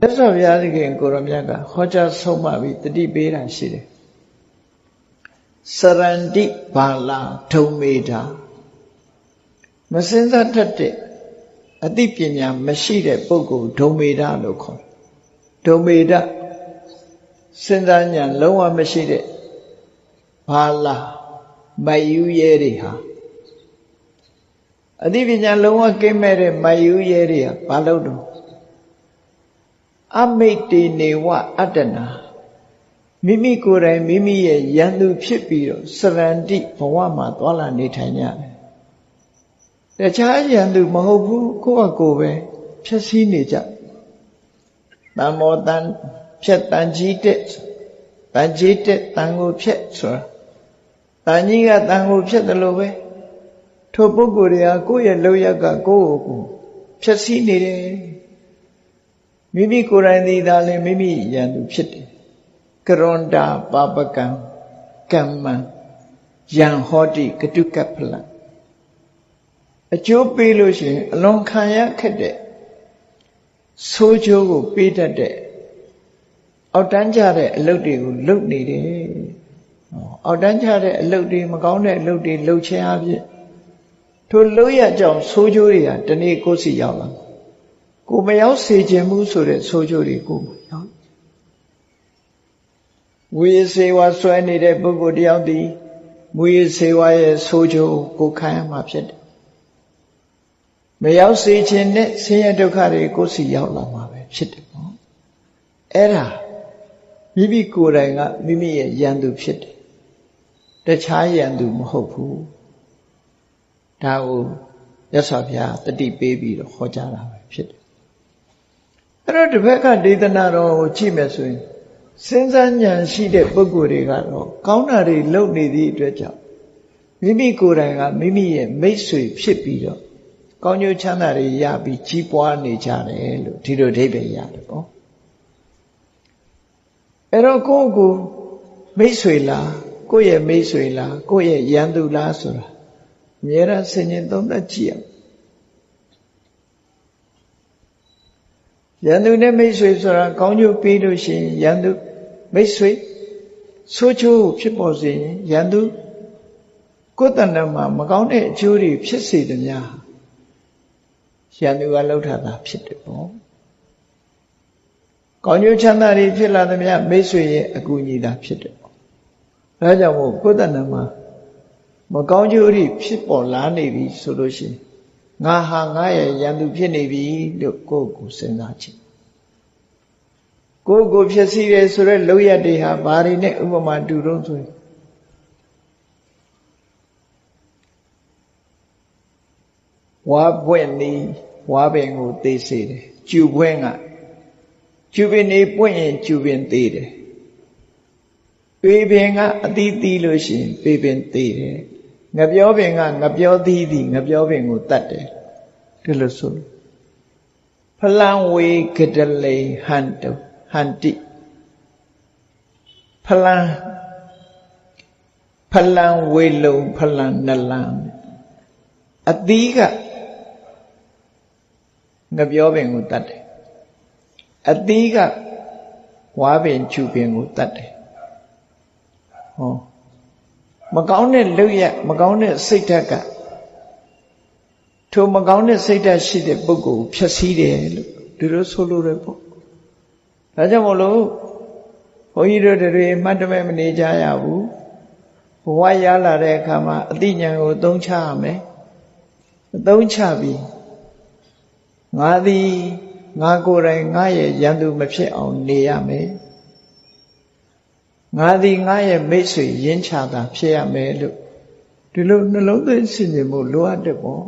မြတ်စွာဘုရားသခင်ကိုရမြတ်ကဟောကြားဆုံးမပြီးတတိပေးတာရှိတယ်စရန္တိဘာလာဒုံမေတာမစင်စားတတ်တဲ့အသိပညာမရှိတဲ့ပုဂ္ဂိုလ်ဒုံမေတာလို့ခေါ်ဒုံမေတာစဉ်းစားဉာဏ်လုံးဝမရှိတဲ့ဘာလာမယူရဲတွေဟာအသိပညာလုံးဝကိမဲ့တဲ့မယူရဲတွေဟာဘာလို့တော့ အမိတ်တေနေဝအတ္တနာမိမိကိုယ်တိုင်မိမိရဲ့ယန္တုဖြစ်ပြီးတော့စရန္တိဘဝမှာသွာလာနေထိုင်ကြတယ်။တခြားယန္တုမဟုတ်ဘူးကိုယ့်အကိုယ်ပဲဖြည့်ဆည်းနေကြ။တံမောတန်ဖြက်တန်ကြီးတဲ့တန်ကြီးတဲ့တန်ကိုဖြက်ဆိုတာတန်ကြီးကတန်ကိုဖြက်တယ်လို့ပဲထိုပုဂ္ဂိုလ်တွေကကိုယ့်ရဲ့လောက်ရကကိုယ့်ကိုဖြည့်ဆည်းနေတယ် မိမိကိုယ်တိုင်သိတာလည်းမိမိယန္တုဖြစ်တယ်ကရွန်တာပါပကံကမ္မံယံဟောတိကတုကဖလံအကျိုးပေးလို့ရှိရင်အလွန်ခံရခက်တဲ့ဆိုးကျိုးကိုပေးတတ်တဲ့အောက်တန်းကြတဲ့အလုပ်တွေကိုလုပ်နေတယ်အောက်တန်းကြတဲ့အလုပ်တွေမကောင်းတဲ့အလုပ်တွေလုပ်ခြင်းအဖြစ်ထိုလုပ်ရကြောင်ဆိုးကျိုးတွေကတနေ့ကိုယ်စီရောက်လာ ကိုမရောက်စေခြင်းမှုဆိုတဲ့ဆိုးကျိုးတွေကိုရောက်ဝိစေဝဆွဲနေတဲ့ပုဂ္ဂိုလ်တယောက်ဒီမူရစေဝရဲ့ဆိုးကျိုးကိုခံရမှာဖြစ်တယ်မရောက်စေခြင်းနဲ့ဆင်းရဲဒုက္ခတွေကိုယ်စီရောက်လာမှာပဲဖြစ်တယ်ပေါ့အဲ့ဒါမိမိကိုယ်တိုင်ကမိမိရဲ့ယန္တုဖြစ်တယ်တခြားယန္တုမဟုတ်ဘူးဒါကိုရသော်ဘုရားတတိပေးပြီးတော့ဟောကြားတာပဲဖြစ်တယ် အဲ့တော့တစ်ဖက်ကဒေသနာတော်ကိုကြည့်မယ်ဆိုရင်စဉ်းစားဉာဏ်ရှိတဲ့ပုဂ္ဂိုလ်တွေကတော့ကောင်းတာတွေလုပ်နေသည့်အတွက်ကြောင့်မိမိကိုယ်တိုင်ကမိမိရဲ့မိတ်ဆွေဖြစ်ပြီးတော့ကောင်းကျိုးချမ်းသာတွေရပြီးကြီးပွားနေကြတယ်လို့ဒီလိုအဓိပ္ပာယ်ရတယ်ပေါ့အဲ့တော့ကိုယ့်ကိုမိတ်ဆွေလားကိုယ့်ရဲ့မိတ်ဆွေလားကိုယ့်ရဲ့ရန်သူလားဆိုတာအများအားဆင်ញင်သုံးသပ်ကြည့်အောင် ရန်သူနဲ့မိတ်ဆွေဆိုတာကောင်းကျိုးပေးလို့ရှိရင်ရန်သူမိတ်ဆွေဆိုးချိုးဖြစ်ပေါ်စေရင်ရန်သူကိုယ်တဏ္ဍမှာမကောင်းတဲ့အကျိုးတွေဖြစ်စေသည်များရန်သူကလှုပ်ထတာဖြစ်တယ်ပေါ့ကောင်းကျိုးချမ်းသာတွေဖြစ်လာသည်များမိတ်ဆွေရဲ့အကူအညီသာဖြစ်တယ်ပေါ့ဒါကြောင့်မို့ကိုယ်တဏ္ဍမှာမကောင်းကျိုးတွေဖြစ်ပေါ်လာနေပြီဆိုလို့ရှိရင် ငါဟာငါရဲ့ရန်သူဖြစ်နေပြီလို့ကိုယ့်ကိုစဉ်းစားကြည့်ကိုယ့်ကိုဖြစ်စီတယ်ဆိုတော့လောက်ရတွေဟာဘာတွေနဲ့ဥပမာတူတော့ဆိုရင်ဝါပွင့်နေဝါပင်ကိုသိစေတယ်ကျူပွင့်ကကျူပင်နေပွင့်ရင်ကျူပင်သေးတယ်ပေပင်ကအသီးသီးလို့ရှိရင်ပေပင်သေးတယ် ငပြောပင်ကငပြောသီးသည်ငပြောပင်ကိုတတ်တယ်ဒီလိုဆိုဖလံဝေကတလေဟန်တုဟန်တိဖလံဖလံဝေလုံဖလံနလံအသီးကငပြောပင်ကိုတတ်တယ်အသီးကဝါပင်ချူပင်ကိုတတ်တယ်ဟော မကောင်းတဲ့လုပ်ရမကောင်းတဲ့စိတ်ဓာတ်ကထိုမကောင်းတဲ့စိတ်ဓာတ်ရှိတဲ့ပုဂ္ဂိုလ်ကိုဖျက်ဆီးတယ်လို့ဒီလိုဆိုလိုတယ်ပေါ့ဒါကြောင့်မလို့ဘုန်းကြီးတို့တွေမှတ်တမဲ့မနေကြရဘူးဘဝရလာတဲ့အခါမှာအတိညာကိုသုံးချရမယ်အသုံးချပြီးငါသည်ငါကိုယ်တိုင်ငါရဲ့ရန်သူမဖြစ်အောင်နေရမယ် ငါသည်ငါရဲ့မိတ်ဆွေရင်းချတာဖြစ်ရမယ်လို့ဒီလိုနှလုံးသွင်းဆင်ခြင်မှုလိုအပ်တယ်ပေါ့